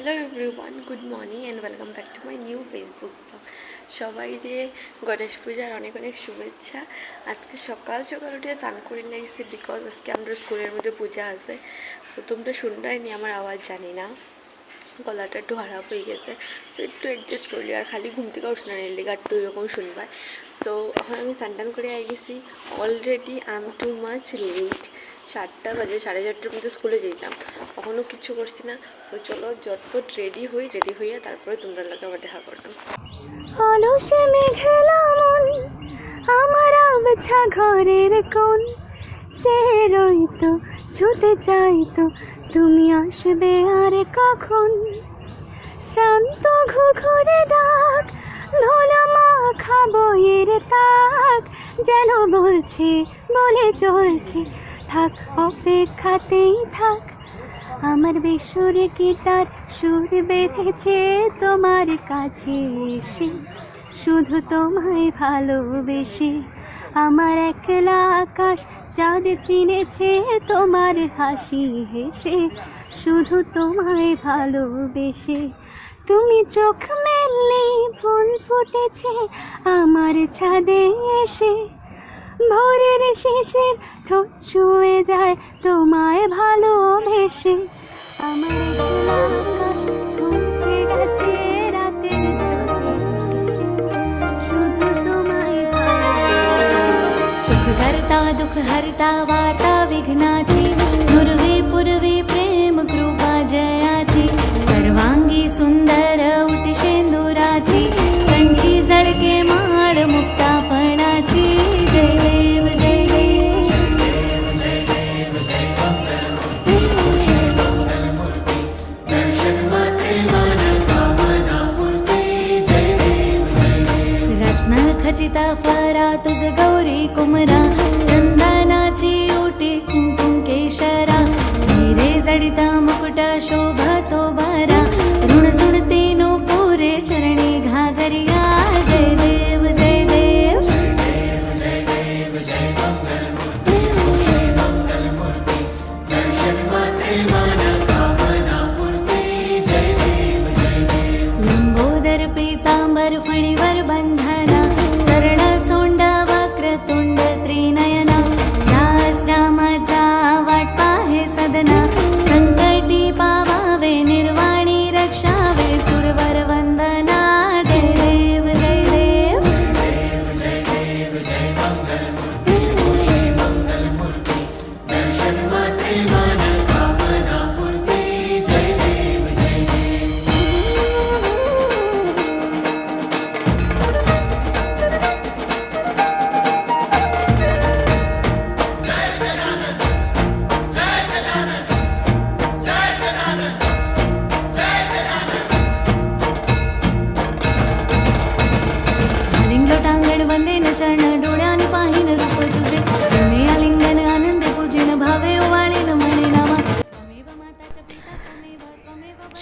Hello everyone good morning and welcome back to my new Facebook blog সবাই রে গণেশ পূজার অনেক অনেক শুভেচ্ছা। আজকে সকাল সকাল উঠে স্নান করে লাগছে বিকজ আজকে আমরা স্কুলের মধ্যে পূজা আছে। সো তোমরা শুনলাই নি, আমার আওয়াজ জানি না। গলাটা একটু খারাপ হয়ে গেছে। সো একটু অ্যাডজাস্ট করলি আর খালি ঘুম থেকে উঠছে না এলিগা একটু এরকম শুনবাই সো এখন আমি স্নান করে আই গেছি। Already I'm too much late সাতটা বাজে, সাড়ে চারটার মধ্যে স্কুলে যেতাম। কখনো কিছু করছি না। সো চলো জটপট রেডি হই রেডি হইয়া তারপরে তোমরা লাগে আবার দেখা করতাম অলসে মেঘলা মন, আমার আবছা ঘরের কোন চেয়ে রইতো, ছুটে চাইতো তুমি আসবে আর কখন? শান্ত ঘুঘুরে ডাক ধোলা মাখা বইয়ের তাক, যেন বলছে, বলে চলছে, থাক, অপেক্ষাতেই থাক। আমার বেসুরে তার সুর বেঁধেছে তোমার কাছে এসে, শুধু তোমায় ভালোবেসে। আমার একলা আকাশ, চাঁদ চিনেছে তোমার হাসি হেসে। শুধু তোমায় ভালোবেসে। তুমি চোখ মেললে ফুল ফুটেছে আমার ছাদে এসে। ভোরের শেষের ঠোঁট ছুঁয়ে যায় তোমায় ভালোবেসে। আমার सुखकर्ता विघ्नाची पूर्वे पूर्वे प्रेम कृपा जया सर्वाङ्गी सुन्दरी जडके माडमुक्तापणायदेव खचिता फरा तुझ गौरी कुमरा चंदनाची ओटी कुंकुम केशरा. हिरे जडिता मुकुट शोभतो बरा. ऋण सुणते नो पुरे चरणी घागरिया. जय देव जय देव. लंबोदर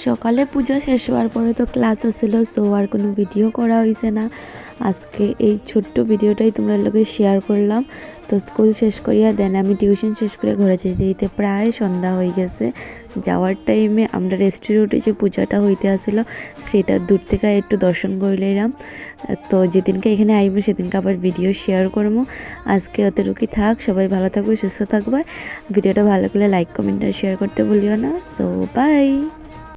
সকালে পূজা শেষ হওয়ার পরে তো ক্লাস আছিল সো আর কোনো ভিডিও করা হয়েছে না। আজকে এই ছোট্ট ভিডিওটাই তোমরা লোকে শেয়ার করলাম। তো স্কুল শেষ করিয়া দেন আমি টিউশন শেষ করে ঘরে যেতে যেতে প্রায় সন্ধ্যা হয়ে গেছে। যাওয়ার টাইমে আমরা রেস্টুরেন্টে যে পূজাটা হইতে আসলো। সেটা দূর থেকে একটু দর্শন করে নিলাম তো যেদিনকে এখানে আইব সেদিনকে আবার ভিডিও শেয়ার করব। আজকে অতটুকুই থাক, সবাই ভালো থাকবে, সুস্থ থাকবে। ভিডিওটা ভালো লাগলে লাইক কমেন্ট আর শেয়ার করতে ভুলিও না। So by